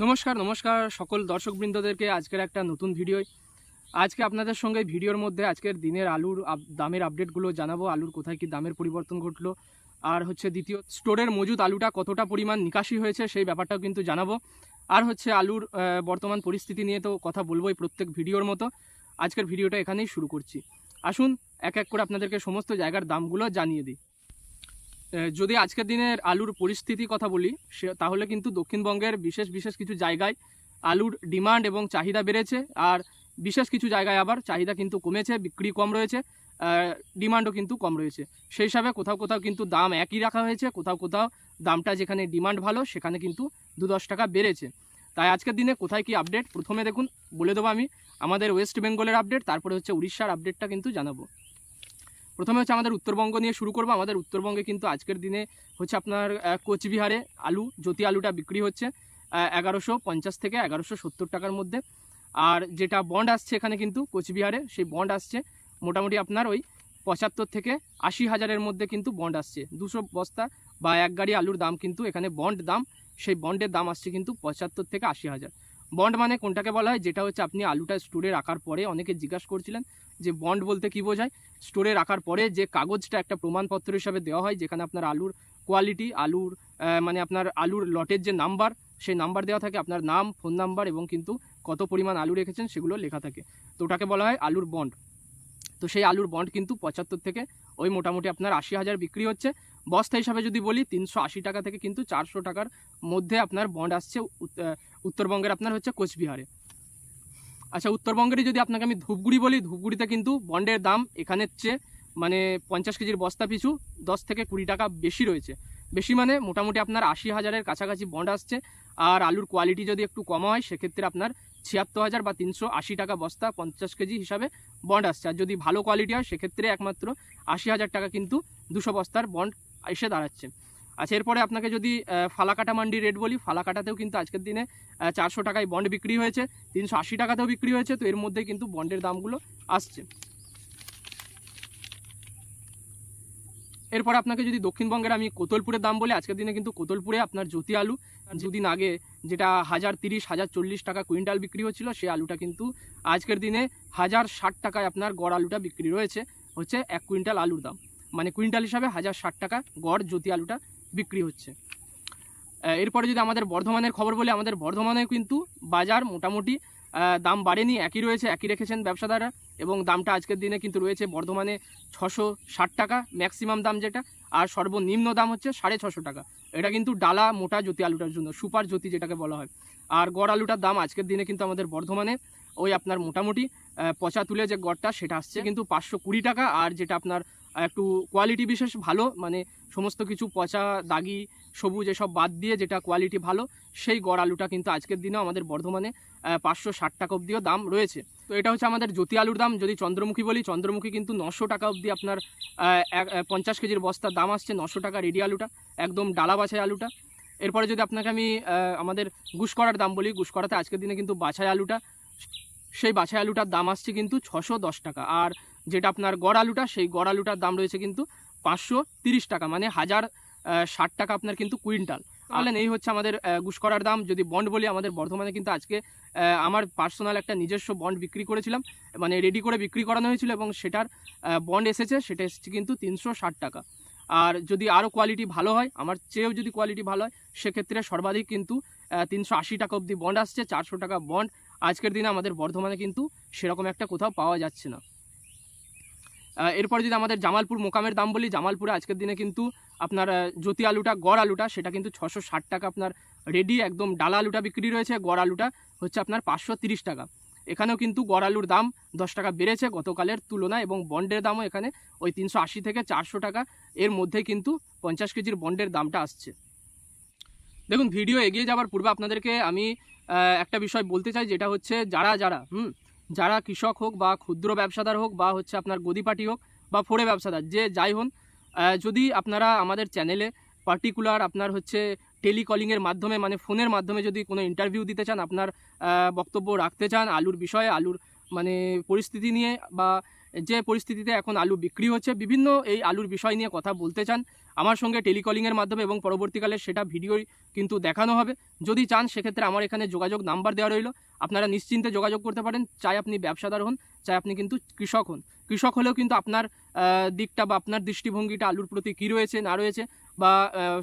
নমস্কার নমস্কার সকল দর্শকবৃন্দদেরকে আজকের একটা নতুন ভিডিও আজকে আপনাদের সঙ্গে ভিডিওর মধ্যে আজকের দিনের আলুর দামের আপডেটগুলো জানাব, আলুর কোথায় কি দামের পরিবর্তন ঘটলো, আর হচ্ছে দ্বিতীয়, স্টোরের মজুদ আলুটা কতটা পরিমাণ নিকাশি হয়েছে সেই ব্যাপারটাও কিন্তু জানাব। আর হচ্ছে আলুর বর্তমান পরিস্থিতি নিয়ে তো কথা বলবোই প্রত্যেক ভিডিওর মতো। আজকের ভিডিওটা এখানেই শুরু করছি। আসুন, এক এক করে আপনাদেরকে সমস্ত জায়গার দামগুলো জানিয়ে দিই। যদি আজকের দিনের আলুর পরিস্থিতি কথা বলি, সে, তাহলে কিন্তু দক্ষিণবঙ্গের বিশেষ বিশেষ কিছু জায়গায় আলুর ডিমান্ড এবং চাহিদা বেড়েছে, আর বিশেষ কিছু জায়গায় আবার চাহিদা কিন্তু কমেছে, বিক্রি কম রয়েছে ডিমান্ডও কিন্তু কম রয়েছে। সেই হিসাবে কোথাও কোথাও কিন্তু দাম একই রাখা হয়েছে, কোথাও কোথাও দামটা যেখানে ডিমান্ড ভালো, সেখানে কিন্তু দু দশ টাকা বেড়েছে। তাই আজকের দিনে কোথায় কি আপডেট, প্রথমে দেখুন, বলে দেবো আমি। আমাদের ওয়েস্ট বেঙ্গলের আপডেট, তারপরে হচ্ছে উড়িষ্যার আপডেটটা কিন্তু জানাব। প্রথমে হচ্ছে আমাদের উত্তরবঙ্গ নিয়ে শুরু করব। আমাদের উত্তরবঙ্গে কিন্তু আজকের দিনে হচ্ছে আপনার কোচবিহারে আলু, জ্যোতি আলুটা বিক্রি হচ্ছে এগারোশো পঞ্চাশ থেকে এগারোশো সত্তর টাকার মধ্যে। আর যেটা বন্ড আসছে এখানে কিন্তু কোচবিহারে, সেই বন্ড আসছে মোটামুটি আপনার ওই পঁচাত্তর থেকে আশি হাজারের মধ্যে কিন্তু বন্ড আসছে। দুশো বস্তা বা এক গাড়ি আলুর দাম কিন্তু এখানে বন্ড দাম, সেই বন্ডের দাম আসছে কিন্তু পঁচাত্তর থেকে আশি হাজার। বন্ড মানে কোনটাকে বলা হয়? যেটা হচ্ছে আপনি আলুটা স্টোরে রাখার পরে অনেকে জিজ্ঞাসা করছিলেন যে বন্ড বলতে কি বোঝায়? স্টোরে রাখার পরে যে কাগজটা একটা প্রমাণপত্র হিসাবে দেওয়া হয়, যেখানে আপনার আলুর কোয়ালিটি আলুর মানে আপনার আলুর লটের যে নাম্বার সেই নাম্বার দেওয়া থাকে, আপনার নাম ফোন নাম্বার এবং কিন্তু কত পরিমাণ আলু রেখেছেন সেগুলো লেখা থাকে। তো ওটাকে বলা হয় আলুর বন্ড তো সেই আলুর বন্ড কিন্তু পঁচাত্তর থেকে ওই মোটামুটি আপনার আশি হাজার বিক্রি হচ্ছে। বস্তা হিসাবে যদি বলি, তিনশো আশি টাকা থেকে কিন্তু চারশো টাকার মধ্যে আপনার বন্ড আসছে, উত- উত্তরবঙ্গের আপনার হচ্ছে কোচবিহারে। আচ্ছা উত্তরবঙ্গেরই যদি আপনাকে আমি ধূপগুড়ি বলি, ধূপগুড়িতে কিন্তু বন্ডের দাম এখানের চেয়ে মানে পঞ্চাশ কেজির বস্তা পিছু দশ থেকে কুড়ি টাকা বেশি রয়েছে। বেশি মানে মোটামুটি আপনার আশি হাজারের কাছাকাছি বন্ড আসছে। আর আলুর কোয়ালিটি যদি একটু কম হয়, সেক্ষেত্রে আপনার ছিয়াত্তর হাজার বা তিনশো আশি টাকা বস্তা পঞ্চাশ কেজি হিসাবে বন্ড আসছে। আর যদি ভালো কোয়ালিটি হয়, সেক্ষেত্রে একমাত্র আশি হাজার টাকা কিন্তু দুশো বস্তার বন্ড এসে দাঁড়াচ্ছে আচ্ছা এরপরে আপনাকে যদি ফালাকাটা মান্ডি রেট বলি, ফালাকাটাতেও কিন্তু আজকের দিনে চারশো টাকায় বন্ড বিক্রি হয়েছে, তিনশো আশি টাকাতেও বিক্রি হয়েছে, তো এর মধ্যে কিন্তু বন্ডের দামগুলো আসছে। এরপর আপনাকে যদি দক্ষিণবঙ্গের আমি কোতলপুরের দাম বলি, আজকের দিনে কিন্তু কোতলপুরে আপনার জ্যোতি আলু, দুদিন আগে যেটা হাজার তিরিশ, হাজার চল্লিশ টাকা কুইন্টাল বিক্রি হচ্ছিল সেই আলুটা কিন্তু আজকের দিনে হাজার ষাট টাকায় আপনার গড় আলুটা বিক্রি রয়েছে, হচ্ছে এক কুইন্টাল আলুর দাম। মানে কুইন্টাল হিসাবে হাজার ষাট টাকা গড় জ্যোতি আলুটা বিক্রি হচ্ছে। এরপরে যদি আমাদের বর্ধমানের খবর বলি আমাদের বর্ধমানেও কিন্তু বাজার মোটামুটি দাম বাড়েনি একই রয়েছে একই রেখেছেন ব্যবসাদাররা এবং দামটা আজকের দিনে কিন্তু রয়েছে বর্ধমানে ছশো ষাট টাকা ম্যাক্সিমাম দাম যেটা আর সর্বনিম্ন দাম হচ্ছে সাড়ে ছশো টাকা। এটা কিন্তু ডালা মোটা জ্যোতি আলুটার জন্য সুপার জ্যোতি যেটাকে বলা হয়। আর গড় আলুটার দাম আজকের দিনে কিন্তু আমাদের বর্ধমানে ওই আপনার মোটামুটি পচা তুলে যে গড়টা সেটা আসছে কিন্তু পাঁচশো কুড়ি টাকা আর যেটা আপনার একটু কোয়ালিটি বিশেষ ভালো মানে সমস্ত কিছু পচা, দাগি, সবুজ এসব বাদ দিয়ে যেটা কোয়ালিটি ভালো, সেই গড় আলুটা কিন্তু আজকের দিনেও আমাদের বর্ধমানে পাঁচশো ষাট টাকা অবধিও দাম রয়েছে। তো এটা হচ্ছে আমাদের জ্যোতি আলুর দাম, যদি চন্দ্রমুখী বলি, চন্দ্রমুখী কিন্তু নশো টাকা অবধি আপনার পঞ্চাশ কেজির বস্তার দাম আসছে নশো টাকা রেডি আলুটা, একদম ডালা বাছাই আলুটা। এরপরে যদি আপনাকে আমি আমাদের গুসকরার দাম বলি, গুসকরাতে আজকের দিনে কিন্তু বাছাই আলুটা, সেই বাছাই আলুটার দাম আসছে কিন্তু ছশো দশ টাকা। আর যেটা আপনার গড় আলুটা সেই গড় আলুটার দাম রয়েছে কিন্তু পাঁচশো তিরিশ টাকা মানে হাজার ষাট টাকা আপনার কিন্তু কুইন্টাল। তাহলে এই হচ্ছে আমাদের গুসকরার দাম। যদি বন্ড বলি আমাদের বর্ধমানে কিন্তু আজকে আমার পার্সোনাল একটা নিজস্ব বন্ড বিক্রি করেছিলাম মানে রেডি করে বিক্রি করানো হয়েছিল এবং সেটার বন্ড এসেছে সেটা এসেছে কিন্তু তিনশো ষাট টাকা। আর যদি আরও কোয়ালিটি ভালো হয় আমার চেয়েও যদি কোয়ালিটি ভালো হয় সেক্ষেত্রে সর্বাধিক কিন্তু তিনশো আশি টাকা অবধি বন্ড আসছে চারশো টাকা বন্ড। আজকের দিনে আমাদের বর্ধমানে কিন্তু সেরকম একটা কোথাও পাওয়া যাচ্ছে না। এরপর যদি আমাদের জামালপুর মোকামের দাম বলি, জামালপুরে আজকের দিনে কিন্তু আপনার জ্যোতি আলুটা, গড় আলুটা, সেটা কিন্তু ছশো ষাট টাকা আপনার রেডি একদম ডালা আলুটা বিক্রি রয়েছে, গড় আলুটা হচ্ছে আপনার পাঁচশো তিরিশ টাকা। এখানেও কিন্তু গড় আলুর দাম দশ টাকা বেড়েছে গতকালের তুলনায় এবং বন্ডের দামও এখানে ওই তিনশো আশি থেকে চারশো টাকা, এর মধ্যে কিন্তু পঞ্চাশ কেজির বন্ডের দামটা আসছে। দেখুন ভিডিও এগিয়ে যাওয়ার পূর্বে আপনাদেরকে আমি একটা বিষয় বলতে চাই, যেটা হচ্ছে যারা যারা, হুম যারা কৃষক হোক বা ক্ষুদ্র ব্যবসাদার হোক বা হচ্ছে আপনার গদিপাটি হোক বা ফোড়ে ব্যবসাদার, যে যাই হন যদি আপনারা আমাদের চ্যানেলে পার্টিকুলার আপনার হচ্ছে টেলিকলিংয়ের মাধ্যমে মানে ফোনের মাধ্যমে যদি কোনো ইন্টারভিউ দিতে চান, আপনার বক্তব্য রাখতে চান, আলুর বিষয়ে, আলুর মানে পরিস্থিতি নিয়ে বা যে পরিস্থিতিতে এখন আলু বিক্রি হচ্ছে, বিভিন্ন এই আলুর বিষয় নিয়ে কথা বলতে চান আমার সঙ্গে টেলিকলিংয়ের মাধ্যমে এবং পরবর্তীকালে সেটা ভিডিও কিন্তু দেখানো হবে। যদি চান, সেক্ষেত্রে আমার এখানে যোগাযোগ নাম্বার দেওয়া রইল। আপনারা নিশ্চিন্তে যোগাযোগ করতে পারেন। চাই আপনি ব্যবসাদার হন, চাই আপনি কিন্তু কৃষক হন। কৃষক হলেও কিন্তু আপনার দিকটা বা আপনার দৃষ্টিভঙ্গিটা আলুর প্রতি কী রয়েছে, না রয়েছে, বা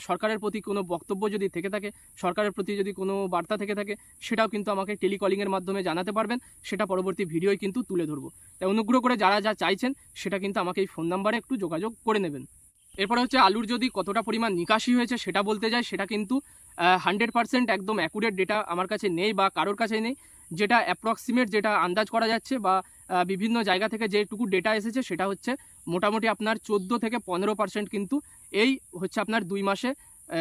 সরকারের প্রতি কোনো বক্তব্য যদি থেকে থাকে, সরকারের প্রতি যদি কোনো বার্তা থেকে থাকে, সেটাও কিন্তু আমাকে টেলিকলিংয়ের মাধ্যমে জানাতে পারবেন। সেটা পরবর্তী ভিডিওয় কিন্তু তুলে ধরবো। তাই অনুগ্রহ করে যারা যা চাইছেন, সেটা কিন্তু আমাকে এই ফোন নাম্বারে একটু যোগাযোগ করে নেবেন। এরপরে হচ্ছে আলুর যদি কতটা পরিমাণ নিকাশি হয়েছে সেটা বলতে যায় সেটা কিন্তু হান্ড্রেড পারসেন্ট একদম অ্যাকুরেট ডেটা আমার কাছে নেই বা কারোর কাছে নেই, যেটা অ্যাপ্রক্সিমেট যেটা আন্দাজ করা যাচ্ছে বা বিভিন্ন জায়গা থেকে যেটুকু ডেটা এসেছে সেটা হচ্ছে মোটামুটি আপনার চোদ্দ থেকে পনেরো পার্সেন্ট কিন্তু এই হচ্ছে আপনার দুই মাসে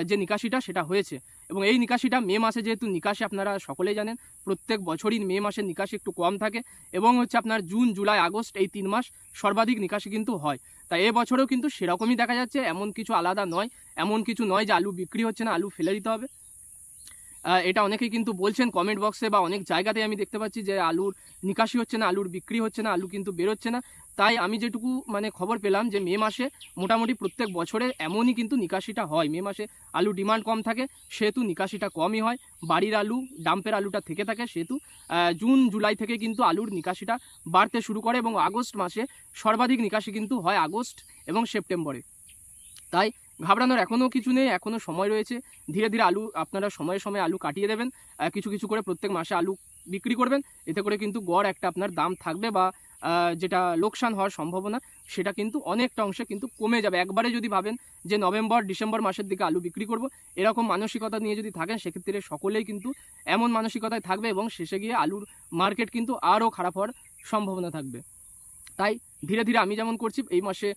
যে নিকাশিটা সেটা হয়েছে। এবং এই নিকাশিটা মে মাসে যেহেতু নিকাশি আপনারা সকলেই জানেন, প্রত্যেক বছরই মে মাসে নিকাশি একটু কম থাকে এবং হচ্ছে আপনার জুন, জুলাই, আগস্ট এই তিন মাস সর্বাধিক নিকাশি কিন্তু হয়। তাই এবছরেও কিন্তু সেরকমই দেখা যাচ্ছে, এমন কিছু আলাদা নয়, এমন কিছু নয় যে আলু বিক্রি হচ্ছে না, আলু ফেলে দিতে হবে। এটা অনেকেই কিন্তু বলছেন কমেন্ট বক্সে বা অনেক জায়গাতে আমি দেখতে পাচ্ছি যে আলুর নিকাশি হচ্ছে না, আলুর বিক্রি হচ্ছে না, আলু কিন্তু বেরোচ্ছে না। তাই আমি যেটুকু মানে খবর পেলাম যে মে মাসে মোটামুটি প্রত্যেক বছরে এমনই কিন্তু নিকাশিটা হয়। মে মাসে আলু ডিমান্ড কম থাকে, সেহেতু নিকাশিটা কমই হয়। বাড়ির আলু, ডাম্পের আলুটা থেকে থাকে, সেহেতু জুন, জুলাই থেকে কিন্তু আলুর নিকাশিটা বাড়তে শুরু করে এবং আগস্ট মাসে সর্বাধিক নিকাশি কিন্তু হয় আগস্ট এবং সেপ্টেম্বরে। তাই ঘাবড়ানোর এখনও কিছু নেই এখনও সময় রয়েছে। ধীরে ধীরে আলু আপনারা সময়ে সময়ে আলু কাটিয়ে দেবেন। কিছু কিছু করে প্রত্যেক মাসে আলু বিক্রি করবেন। এতে করে কিন্তু গড় একটা আপনার দাম থাকবে বা যেটা লোকসান হওয়ার সম্ভাবনা, সেটা কিন্তু অনেকটা অংশে কিন্তু কমে যাবে। একবারে যদি ভাবেন যে নভেম্বর, ডিসেম্বর মাসের দিকে আলু বিক্রি করব, এরকম মানসিকতা নিয়ে যদি থাকেন, সেক্ষেত্রে সকলেই কিন্তু এমন মানসিকতায় থাকবে এবং শেষে গিয়ে আলুর মার্কেট কিন্তু আরও খারাপ হওয়ার সম্ভাবনা থাকবে। তাই ধীরে ধীরে আমি যেমন করছি, এই মাসে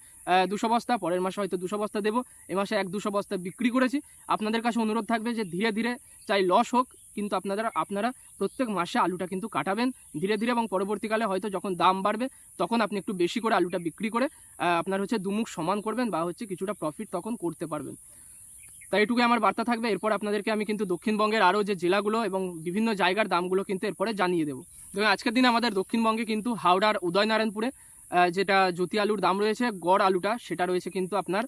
দুশো বস্তা, পরের মাসে হয়তো দুশো বস্তা দেবো, এ মাসে এক দুশো বস্তা বিক্রি করেছি। আপনাদের কাছে অনুরোধ থাকবে যে ধীরে ধীরে, চাই লস হোক কিন্তু আপনারা আপনারা প্রত্যেক মাসে আলুটা কিন্তু কাটাবেন ধীরে ধীরে এবং পরবর্তীকালে হয়তো যখন দাম বাড়বে, তখন আপনি একটু বেশি করে আলুটা বিক্রি করে আপনার হচ্ছে দুমুখ সমান করবেন বা হচ্ছে কিছুটা প্রফিট তখন করতে পারবেন। তাই এটুকুই আমার বার্তা থাকবে। এরপর আপনাদেরকে আমি কিন্তু দক্ষিণবঙ্গের আরও যে জেলাগুলো এবং বিভিন্ন জায়গার দামগুলো কিন্তু এরপরে জানিয়ে দেবো। দেখুন, আজকের দিনে আমাদের দক্ষিণবঙ্গে কিন্তু হাওড়ার উদয়নারায়ণপুরে যেটা জ্যোতি আলুর দাম রয়েছে, গড় আলুটা, সেটা রয়েছে কিন্তু আপনার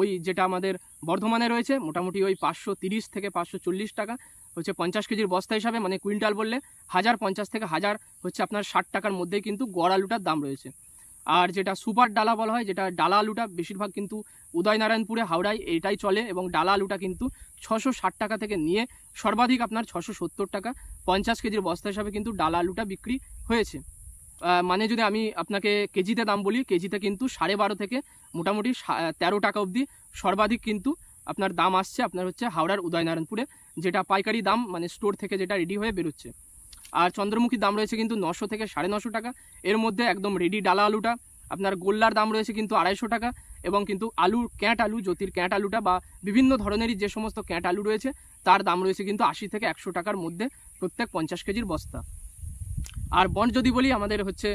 ওই যেটা আমাদের বর্ধমানে রয়েছে, মোটামুটি ওই পাঁচশো থেকে পাঁচশো চল্লিশ টাকা। হচ্ছে পঞ্চাশ কেজির বস্তা হিসাবে মানে কুইন্টাল বললে হাজার পঞ্চাশ থেকে হাজার হচ্ছে আপনার ষাট টাকার মধ্যেই কিন্তু গড় আলুটার দাম রয়েছে। আর যেটা সুপার ডালা বলা হয়, যেটা ডালা আলুটা বেশিরভাগ কিন্তু উদয়নারায়ণপুরে, হাওড়ায় এটাই চলে এবং ডালা আলুটা কিন্তু ছশো ষাট টাকা থেকে নিয়ে সর্বাধিক আপনার ছশো সত্তর টাকা পঞ্চাশ কেজির বস্তা হিসাবে কিন্তু ডালা আলুটা বিক্রি হয়েছে। মানে যদি আমি আপনাকে কেজিতে দাম বলি, কেজিতে কিন্তু সাড়ে বারো থেকে মোটামুটি তেরো টাকা অবধি সর্বাধিক কিন্তু আপনার দাম আসছে, আপনার হচ্ছে হাওড়ার উদয়নারায়ণপুরে, যেটা পাইকারি দাম মানে স্টোর থেকে যেটা রেডি হয়ে বেরোচ্ছে। আর চন্দ্রমুখীর দাম রয়েছে কিন্তু নশো থেকে সাড়ে নশো টাকা। এর মধ্যে একদম রেডি ডালা আলুটা, আপনার গোল্লার দাম রয়েছে কিন্তু আড়াইশো টাকা এবং কিন্তু আলুর ক্যাঁট আলু, জ্যোতির ক্যাঁট আলুটা বা বিভিন্ন ধরনেরই যে সমস্ত ক্যাঁট আলু রয়েছে, তার দাম রয়েছে কিন্তু আশি থেকে একশো টাকার মধ্যে প্রত্যেক পঞ্চাশ কেজির বস্তা। আর বন্ড যদি বলি, আমাদের হচ্ছে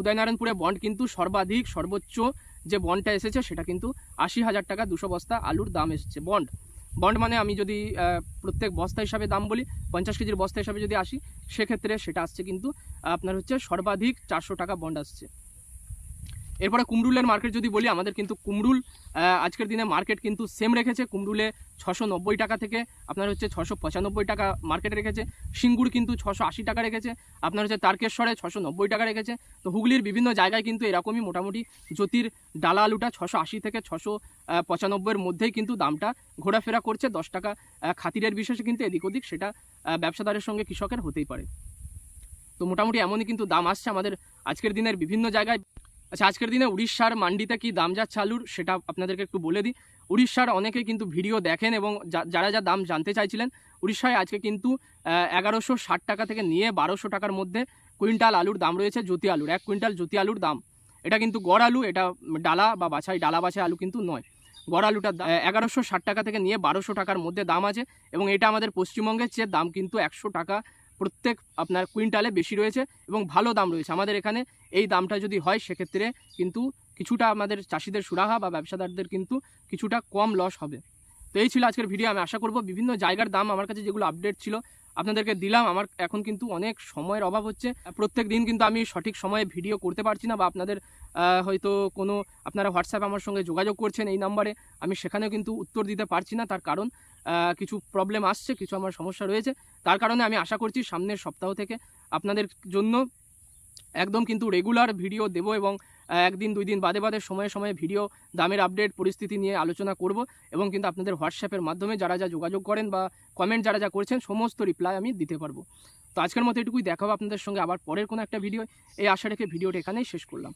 উদয়নারায়ণপুরে বন্ড কিন্তু সর্বাধিক, সর্বোচ্চ যে বন্ডটা এসেছে সেটা কিন্তু আশি হাজার টাকা দুশো বস্তা আলুর দাম এসেছে। বন্ড। বন্ড মানে আমি যদি প্রত্যেক বস্তা হিসাবে দাম বলি, পঞ্চাশ কেজির বস্তা হিসাবে যদি আসি, সেক্ষেত্রে সেটা আসছে কিন্তু, আপনার হচ্ছে সর্বাধিক চারশো টাকা বন্ড আসছে। এরপরে কুমরুলের মার্কেট যদি বলি, আমাদের কিন্তু কুমরুল আজকের দিনে মার্কেট কিন্তু সেম রেখেছে। কুমরুলে ছশো নব্বই টাকা থেকে আপনার হচ্ছে ছশো পঁচানব্বই টাকা মার্কেটে রেখেছে। সিঙ্গুর কিন্তু ছশো আশি টাকা রেখেছে। আপনার হচ্ছে তারকেশ্বরে ছশো নব্বই টাকা রেখেছে। তো হুগলির বিভিন্ন জায়গায় কিন্তু এরকমই মোটামুটি জ্যোতির ডালা আলুটা ছশো আশি থেকে ছশো পঁচানব্বইয়ের মধ্যেই কিন্তু দামটা ঘোরাফেরা করছে। দশ টাকা খাতিরের বিশেষে কিন্তু এদিক ওদিক সেটা ব্যবসাদারের সঙ্গে কৃষকের হতেই পারে। তো মোটামুটি এমনই কিন্তু দাম আসছে আমাদের আজকের দিনের বিভিন্ন জায়গায়। আচ্ছা আজকের দিনে উড়িষ্যার মান্ডিতে কি দাম যাচ্ছে আলুর? সেটা আপনাদেরকে একটু বলে দিই। উড়িষ্যার অনেকে কিন্তু ভিডিও দেখেন এবং যারা যা দাম জানতে চাইছিলেন, উড়িষ্যায় আজকে কিন্তু এগারোশো ষাট টাকা থেকে নিয়ে বারোশো টাকার মধ্যে কুইন্টাল আলুর দাম রয়েছে জ্যোতি আলুর, এক কুইন্টাল জ্যোতি আলুর দাম। এটা কিন্তু গড় আলু, এটা ডালা বা বাছাই, ডালা বাছাই আলু কিন্তু নয়। গড় আলুটার এগারোশো ষাট টাকা থেকে নিয়ে বারোশো টাকার মধ্যে দাম আছে এবং এটা আমাদের পশ্চিমবঙ্গের চেয়ে দাম কিন্তু একশো টাকা প্রত্যেক আপনার কুইন্টালে বেশি রয়েছে এবং ভালো দাম রয়েছে। আমাদের এখানে এই দামটা যদি হয়, সেক্ষেত্রে কিন্তু কিছুটা আমাদের চাষিদের সুরাহা বা ব্যবসাদারদের কিন্তু কিছুটা কম লস হবে। তো এই ছিল আজকের ভিডিও আমি আশা করব বিভিন্ন জায়গার দাম আমার কাছে যেগুলো আপডেট ছিল আপনাদেরকে দিলাম। আমার এখন কিন্তু অনেক সময়ের অভাব হচ্ছে। প্রত্যেক দিন কিন্তু আমি সঠিক সময়ে ভিডিও করতে পারছি না বা আপনাদের হয়তো কোনো, আপনারা হোয়াটসঅ্যাপ আমার সঙ্গে যোগাযোগ করছেন এই নাম্বারে। আমি সেখানেও কিন্তু উত্তর দিতে পারছি না। তার কারণ কিছু প্রবলেম আসছে, কিছু আমার সমস্যা রয়েছে। তার কারণে আমি আশা করছি সামনের সপ্তাহ থেকে আপনাদের জন্য একদম কিন্তু রেগুলার ভিডিও দেব এবং একদিন, দুই দিন বাদে বাদে সময়ে সময়ে ভিডিও, দামের আপডেট পরিস্থিতি নিয়ে আলোচনা করব এবং কিন্তু আপনাদের হোয়াটসঅ্যাপের মাধ্যমে যারা যা যোগাযোগ করেন বা কমেন্ট যারা যা করছেন, সমস্ত রিপ্লাই আমি দিতে পারব। তো আজকের মতো এটুকুই, দেখাবো আপনাদের সঙ্গে আবার পরের কোনো একটা ভিডিও এই আশা রেখে ভিডিওটা এখানেই শেষ করলাম।